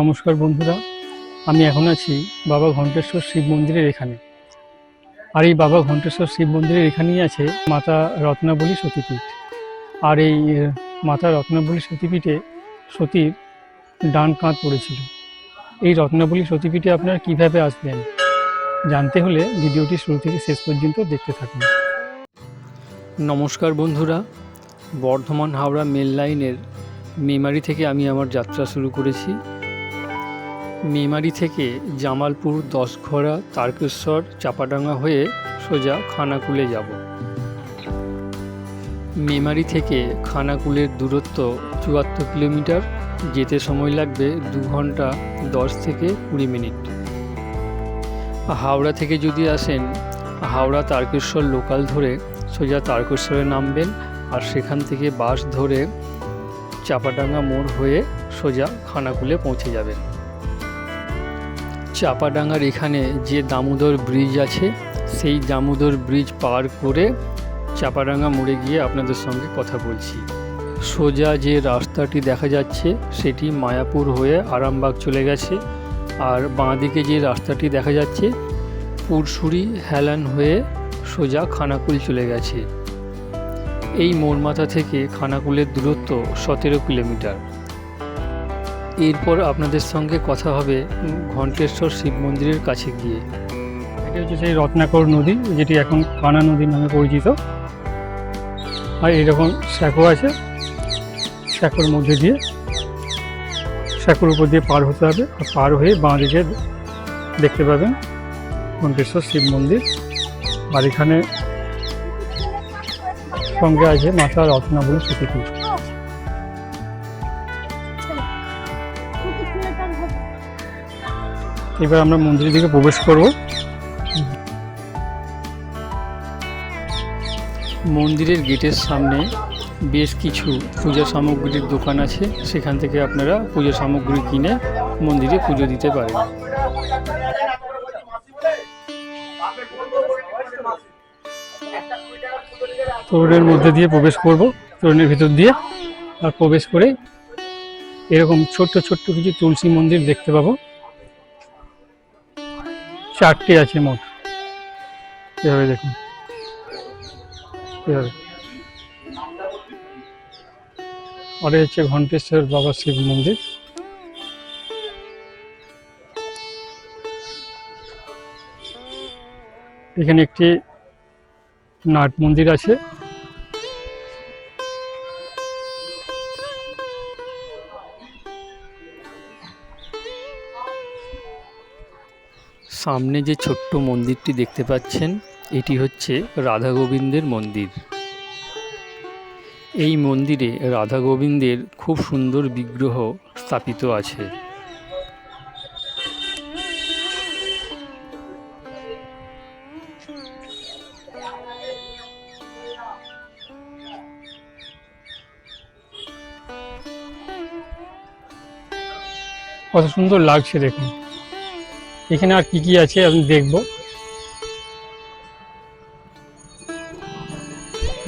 নমস্কার বন্ধুরা, আমি এখন আছি বাবা ঘণ্টেশ্বর শিব মন্দিরের এখানে। আর এই বাবা ঘণ্টেশ্বর শিব মন্দিরের এখানেই আছে মাতা রত্নাবলী সতীপীঠ। আর এই মাতা রত্নাবলী সতীপীঠে সতীর ডান কাঁধ পড়েছিল। এই রত্নাবলী সতীপীঠে আপনারা কীভাবে আসবেন জানতে হলে ভিডিওটি শুরু থেকে শেষ পর্যন্ত দেখতে থাকুন। নমস্কার বন্ধুরা, বর্ধমান হাওড়া মেল লাইনের মেমারি থেকে আমি আমার যাত্রা শুরু করেছি। মেমারি থেকে জামালপুর দশঘরা তারকেশ্বর চাপাডাঙ্গা হয়ে সোজা খানাকুলে যাব। মেমারি থেকে খানাকুলের দূরত্ব চুয়াত্তর কিলোমিটার, যেতে সময় লাগবে দু ঘণ্টা দশ থেকে কুড়ি মিনিট। হাওড়া থেকে যদি আসেন, হাওড়া তারকেশ্বর লোকাল ধরে সোজা তারকেশ্বরে নামবেন আর সেখান থেকে বাস ধরে চাপাডাঙ্গা মোড় হয়ে সোজা খানাকুলে পৌঁছে যাবেন। চাপাডাঙ্গার এখানে যে দামোদর ব্রিজ আছে, সেই দামোদর ব্রিজ পার করে চাপাডাঙ্গা মোড়ে গিয়ে আপনাদের সঙ্গে কথা বলছি। সোজা যে রাস্তাটি দেখা যাচ্ছে, সেটি মায়াপুর হয়ে আরামবাগ চলে গেছে। আর বাঁদিকে যে রাস্তাটি দেখা যাচ্ছে, পুরসুরি হেলান হয়ে সোজা খানাকুল চলে গেছে। এই মোড়মাথা থেকে খানাকুলের দূরত্ব সতেরো কিলোমিটার। এরপর আপনাদের সঙ্গে কথা হবে ঘণ্টেশ্বর শিব মন্দিরের কাছে গিয়ে। এটা হচ্ছে সেই রত্নাকর নদী, যেটি এখন কানা নদী নামে পরিচিত। আর এরকম স্যাকো আছে স্যাকোর মধ্যে দিয়ে। স্যাকোর উপর দিয়ে পার হতে হবে, আর পার হয়ে বাঁ দিকে দেখতে পাবেন ঘণ্টেশ্বর শিব মন্দির। আর এখানে সঙ্গে আছে মাথা মাতা রত্নাবলী সতীপীঠ এবার আমরা মন্দিরের দিকে প্রবেশ করব। মন্দিরের গেটের সামনে বেশ কিছু পূজা সামগ্রীর দোকান আছে। সেখান থেকে আপনারা পূজা সামগ্রী কিনে মন্দিরে পুজো দিতে পারেন। তোরণের মধ্যে দিয়ে প্রবেশ করব, তোরণের ভিতর দিয়ে, আর প্রবেশ করে এরকম ছোট্ট ছোট্ট কিছু তুলসী মন্দির দেখতে পাবো। চারটে আছে মোট। এভাবে দেখুন। এভাবে। পরে হচ্ছে ঘণ্টেশ্বর বাবা শিব মন্দির। এখানে একটি নাট মন্দির আছে। সামনে যে ছোট্ট মন্দিরটি দেখতে পাচ্ছেন, এটি হচ্ছে রাধা গোবিন্দের মন্দির। এই মন্দিরে রাধা গোবিন্দের খুব সুন্দর বিগ্রহ স্থাপিত আছে। কত সুন্দর লাগছে দেখুন। এখানে আর কি কি আছে আমি দেখব।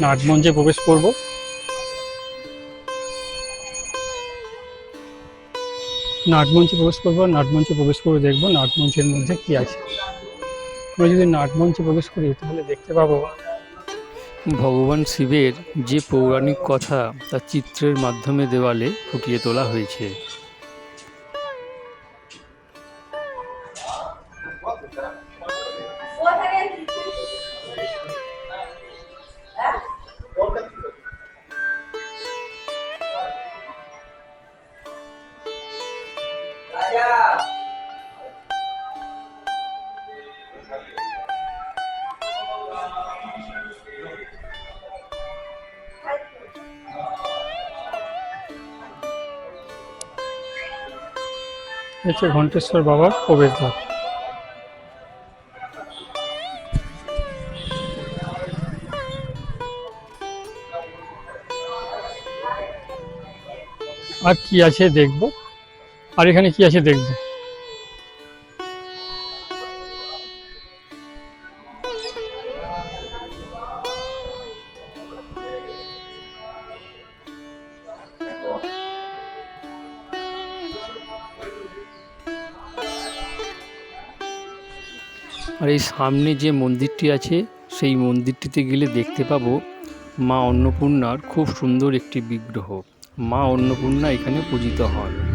নাটমঞ্চে প্রবেশ করব। নাটমঞ্চে প্রবেশ করব, নাটমঞ্চে প্রবেশ করে দেখব নাটমঞ্চের মধ্যে কি আছে। আমরা যদি নাটমঞ্চে প্রবেশ করি, তাহলে দেখতে পাবো। ভগবান শিবের যে পৌরাণিক কথা তা চিত্রের মাধ্যমে দেওয়ালে ফুটিয়ে তোলা হয়েছে। হচ্ছে ঘণ্টেশ্বর বাবার প্রবেশদ্বার। আর কি আছে দেখব। আর এখানে কি আছে দেখব? আর এই সামনে যে মন্দিরটি আছে, সেই মন্দিরটিতে গেলে দেখতে পাবো মা অন্নপূর্ণার খুব সুন্দর একটি বিগ্রহ। মা অন্নপূর্ণা এখানে পূজিত হন।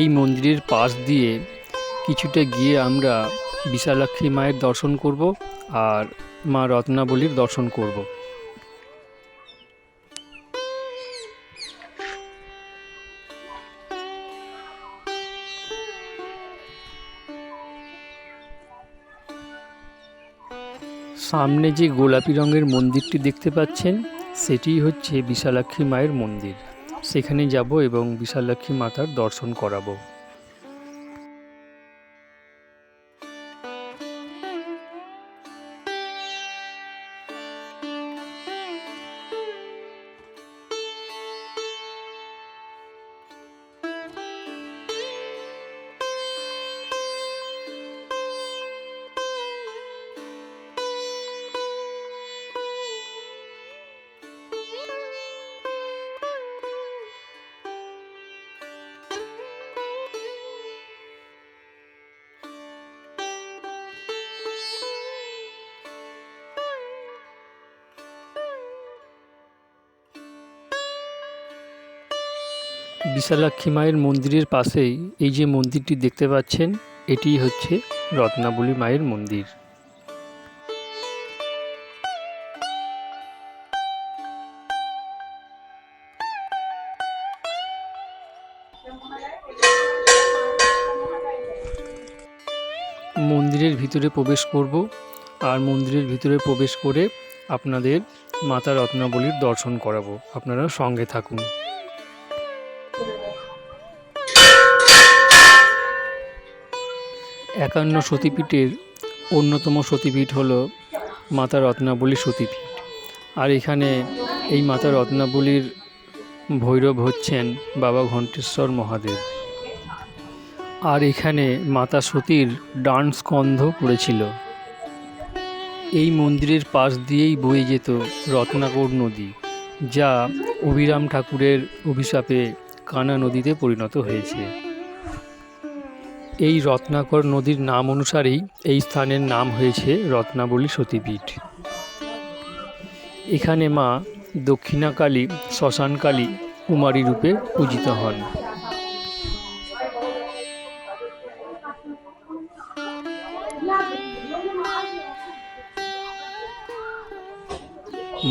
এই মন্দিরের পাশ দিয়ে কিছুটা গিয়ে আমরা বিশালাক্ষী মায়ের দর্শন করব আর মা রত্নাবলীর দর্শন করব। সামনে যে গোলাপি রঙের মন্দিরটি দেখতে পাচ্ছেন, সেটিই হচ্ছে বিশালাক্ষী মায়ের মন্দির। সেখানে যাব এবং বিশাল লক্ষ্মী মাতার দর্শন করাবো। বিশালাক্ষী মায়ের মন্দিরের পাশেই এই যে মন্দিরটি দেখতে পাচ্ছেন এটিই হচ্ছে রত্নাবলী মায়ের মন্দির। মন্দিরের ভিতরে প্রবেশ করব আর মন্দিরের ভিতরে প্রবেশ করে আপনাদের মাতা রত্নাবলীর দর্শন করাবো। আপনারা সঙ্গে থাকুন। একান্ন সতীপীঠের অন্যতম সতীপীঠ হল মাতা রত্নাবলী সতীপীঠ। আর এখানে এই মাতা রত্নাবলীর ভৈরব হচ্ছেন বাবা ঘণ্টেশ্বর মহাদেব। আর এখানে মাতা সতীর ডান স্কন্ধ পড়েছিল। এই মন্দিরের পাশ দিয়েই বয়ে যেত রত্নাকর নদী, যা অভিরাম ঠাকুরের অভিশাপে কানা নদীতে পরিণত হয়েছে। এই রত্নাকর নদীর নাম অনুসারেই এই স্থানের নাম হয়েছে রত্নাবলী সতীপীঠ। এখানে মা দক্ষিণাকালী, শ্মশানকালী কুমারী রূপে পূজিত হন।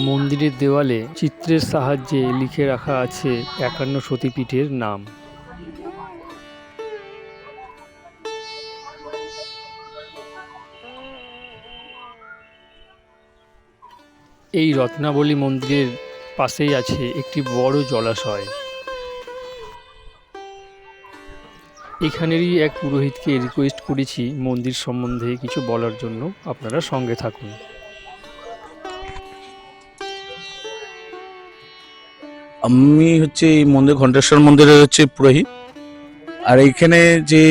মন্দিরের দেওয়ালে চিত্রের সাহায্যে লিখে রাখা আছে একান্ন সতীপীঠের নাম। এই রত্নাবলী মন্দিরের পাশেই আছে একটি বড় জলাশয়। এখানেরই এক পুরোহিতকে রিকোয়েস্ট করেছি মন্দির সম্বন্ধে কিছু বলার জন্য। আপনারা সঙ্গে থাকুন। আমি হচ্ছে এই মন্দির, ঘণ্টেশ্বর মন্দিরের হচ্ছে পুরোহিত। আর এইখানে যে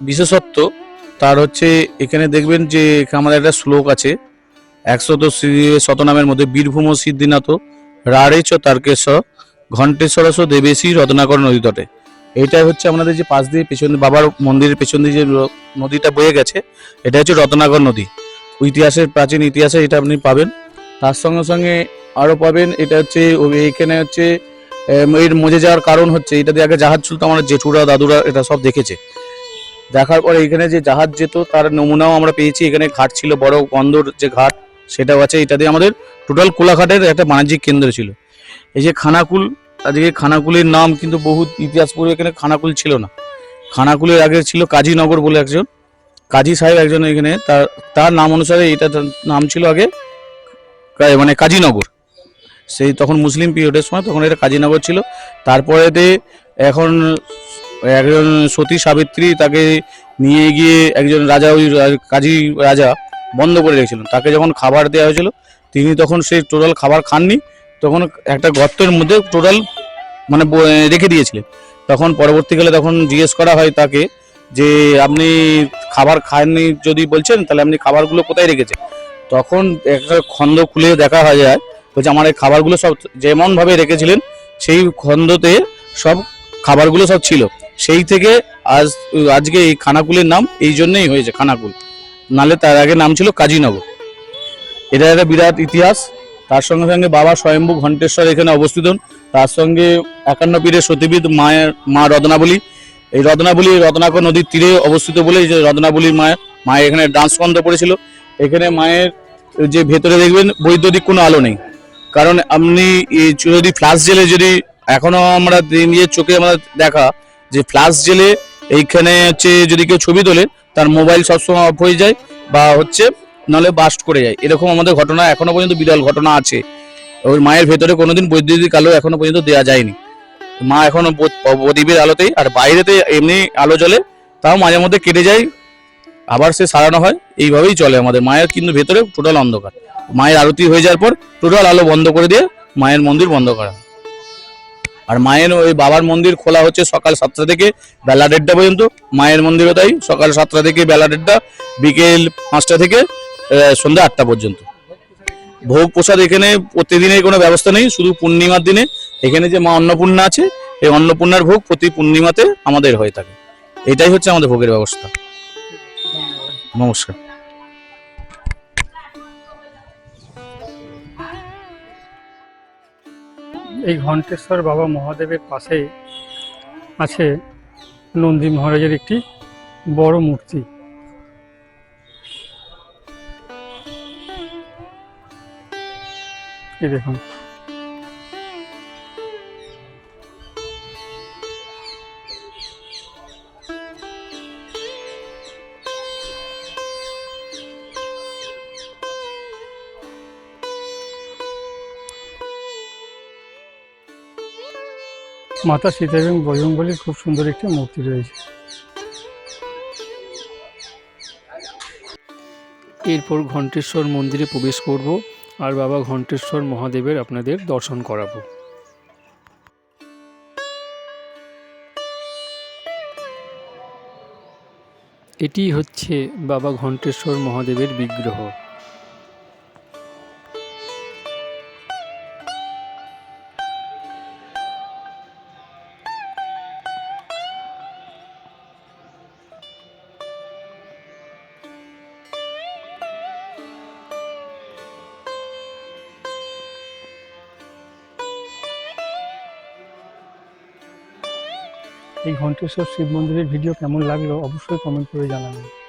বিশেষত্ব, তার হচ্ছে এখানে দেখবেন যে আমাদের একটা শ্লোক আছে একশত শতনামের মধ্যে বীরভূম সিদ্ধিনাথ রাড়েচ তার্কেশ, ঘণ্টেশ্বরস দেবেশী রত্নাকর নদী তটে। এটা হচ্ছে আমাদের যে পাশ দিয়ে পেছন বাবার মন্দিরের পেছন দিয়ে যে নদীটা বয়ে গেছে, এটা হচ্ছে রত্নাকর নদী। ইতিহাসের প্রাচীন ইতিহাসে এটা আপনি পাবেন। তার সঙ্গে সঙ্গে আরও পাবেন, এটা হচ্ছে এইখানে হচ্ছে এর মজে যাওয়ার কারণ হচ্ছে, এটা দিয়ে আগে জাহাজ চলতো, আমার জেঠুরা, দাদুরা, এটা সব দেখেছে। দেখার পরে এখানে যে জাহাজ যেত, তার নমুনাও আমরা পেয়েছি, এখানে ঘাট ছিল, বড় বন্দর যে ঘাট সেটাও আছে, এটা দিয়ে আমাদের টোটাল কোলাঘাটের একটা বাণিজ্যিক কেন্দ্র ছিল। এই যে খানাকুল, আজকে খানাকুলের নাম কিন্তু বহু ইতিহাস পড়ে এখানে খানাকুল ছিল না। খানাকুলের আগে ছিল কাজীনগর বলে একজন। কাজী সাহেব একজন এখানে, তার তার নাম অনুসারে এটা নাম ছিল আগে মানে কাজীনগর। সেই তখন মুসলিম পিরিয়ডের সময় তখন এটা কাজীনগর ছিল। তারপরেতে এখন একজন সতী সাবিত্রী তাকে নিয়ে গিয়ে একজন রাজা ওই কাজী রাজা বন্ধ করে রেখেছিলেন। তাকে যখন খাবার দেওয়া হয়েছিল, তিনি তখন সেই টোটাল খাবার খাননি, তখন একটা গর্তের মধ্যে টোটাল মানে রেখে দিয়েছিলেন। তখন পরবর্তীকালে তখন জিজ্ঞেস করা হয় তাকে যে, আপনি খাবার খাননি যদি বলছেন, তাহলে আপনি খাবারগুলো কোথায় রেখেছেন? তখন একটা খন্দ খুলে দেখা হয় যায়, বলছে, আমার এই খাবারগুলো সব যেমনভাবে রেখেছিলেন, সেই খন্দতে সব খাবারগুলো সব ছিল। সেই থেকে আজ, আজকে এই খানাকুলের নাম, এই জন্যেই হয়েছে খানাকুল। নালে তার আগে নাম ছিল কাজীনগর। এটা একটা বিরাট ইতিহাস। তার সঙ্গে সঙ্গে বাবা স্বয়ম্ভু ঘণ্টেশ্বর এখানে অবস্থিত তার সঙ্গে একান্ন পীরের সতীবিদ মায়ের মা রত্নাবলী। এই রত্নাবলী রত্নাকর নদীর তীরে অবস্থিত বলে যে রত্নাবলীর মায়ের মায়ের এখানে ডান্স বন্ধ পড়েছিল। এখানে মায়ের যে ভেতরে দেখবেন বৈদ্যুতিক কোনো আলো নেই। কারণ আপনি যদি ফ্ল্যাশ জেলে যদি এখনও আমরা নিজের চোখে আমরা দেখা যে ফ্ল্যাশ জেলে এইখানে হচ্ছে যদি কেউ ছবি তোলে, তার মোবাইল সবসময় অফ হয়ে যায় বা হচ্ছে নাহলে বাস্ট করে যায়। এরকম আমাদের ঘটনা এখনও পর্যন্ত বিরল ঘটনা আছে। ওই মায়ের ভেতরে কোনোদিন বৈদ্যুতিক আলো এখনও পর্যন্ত দেওয়া যায়নি। মা এখনও প্রদীপের আলোতেই, আর বাইরেতে এমনি আলো জ্বলে, তাও মাঝে মধ্যে কেটে যায়, আবার সে সারানো হয়, এইভাবেই চলে আমাদের। মায়ের কিন্তু ভেতরে টোটাল অন্ধকার। মায়ের আরতি হয়ে যাওয়ার পর টোটাল আলো বন্ধ করে দিয়ে মায়ের মন্দির বন্ধ করা। আর মায়ের ওই বাবার মন্দির খোলা হচ্ছে সকাল সাতটা থেকে বেলা দেড়টা পর্যন্ত। মায়ের মন্দিরও তাই, সকাল সাতটা থেকে বেলা দেড়টা, বিকেল পাঁচটা থেকে সন্ধ্যা আটটা পর্যন্ত। ভোগ প্রসাদ এখানে প্রতিদিনের কোনো ব্যবস্থা নেই, শুধু পূর্ণিমার দিনে। এখানে যে মা অন্নপূর্ণা আছে, এই অন্নপূর্ণার ভোগ প্রতি পূর্ণিমাতে আমাদের হয়ে থাকে। এটাই হচ্ছে আমাদের ভোগের ব্যবস্থা। নমস্কার। এই ঘণ্টেশ্বর বাবা মহাদেবের পাশে আছে নন্দী মহারাজের একটি বড় মূর্তি। এই দেখুন। মাতা সীতা এবং বজরংবলীর খুব সুন্দর একটি মূর্তি রয়েছে। এরপর ঘণ্টেশ্বর মন্দিরে প্রবেশ করব আর বাবা ঘণ্টেশ্বর মহাদেবের আপনাদের দর্শন করাবো। এটি হচ্ছে বাবা ঘণ্টেশ্বর মহাদেবের বিগ্রহ। এই ঘণ্টেশ্বর শিব মন্দিরের ভিডিও কেমন লাগল অবশ্যই কমেন্ট করে জানাবেন।